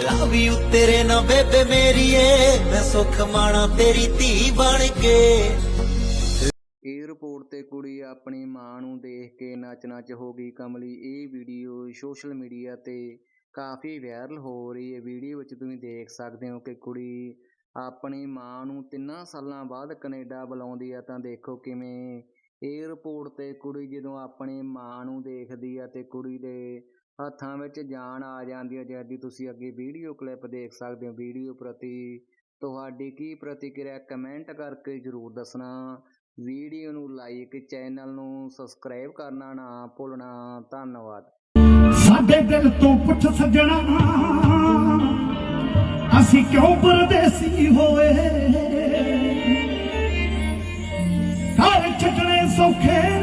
Love you ਤੇਰੇ ਨਾਲ ਬੇਬੇ ਮੇਰੀਏ, ਮੈਂ ਸੁੱਖ ਮਾਣਾ ਤੇਰੀ ਧੀ ਬਣ ਕੇ। ਏਅਰਪੋਰਟ ਤੇ ਕੁੜੀ ਆਪਣੀ ਮਾਂ ਨੂੰ ਦੇਖ ਕੇ ਨੱਚ-ਨੱਚ ਹੋ ਗਈ। ਕਮਲੀ, ਇਹ ਵੀਡੀਓ ਸੋਸ਼ਲ ਮੀਡੀਆ ਤੇ ਕਾਫੀ ਵਾਇਰਲ ਹੋ ਰਹੀ ਹੈ। ਵੀਡੀਓ ਵਿੱਚ ਤੁਸੀਂ ਦੇਖ ਸਕਦੇ ਹੋ ਕਿ ਕੁੜੀ ਆਪਣੀ ਮਾਂ ਨੂੰ ਤਿੰਨਾਂ ਸਾਲਾਂ ਬਾਅਦ ਕੈਨੇਡਾ ਬੁਲਾਉਂਦੀ ਆ। ਤਾਂ ਦੇਖੋ ਕਿਵੇਂ ਏਅਰਪੋਰਟ ਤੇ ਕੁੜੀ ਜਦੋਂ ਆਪਣੀ ਮਾਂ ਨੂੰ ਦੇਖਦੀ ਆ ਤੇ ਕੁੜੀ ਦੇ ਹੱਥਾਂ ਵਿੱਚ ਜਾਨ ਆ ਜਾਂਦੀ ਹੈ ਜਦ ਦੀ ਤੁਸੀਂ ਅੱਗੇ ਵੀਡੀਓ ਕਲਿੱਪ ਦੇਖ ਸਕਦੇ ਹੋ। ਵੀਡੀਓ ਪ੍ਰਤੀ ਤੁਹਾਡੀ ਕੀ ਪ੍ਰਤੀਕਿਰਿਆ? ਕਮੈਂਟ ਕਰਕੇ ਜਰੂਰ ਦੱਸਣਾ। ਵੀਡੀਓ ਨੂੰ ਲਾਈਕ ਚੈਨਲ ਨੂੰ ਸਬਸਕ੍ਰਾਈਬ ਕਰਨਾ ਨਾ ਭੁੱਲਣਾ। ਧੰਨਵਾਦ। ਸਾਡੇ ਦਿਲ ਤੋਂ ਪੁੱਛ ਸੱਜਣਾ, ਅਸੀਂ ਕਿਉਂ ਪਰਦੇਸੀ ਹੋਏ? ਘਰ ਛੱਡਣੇ ਸੌਖੇ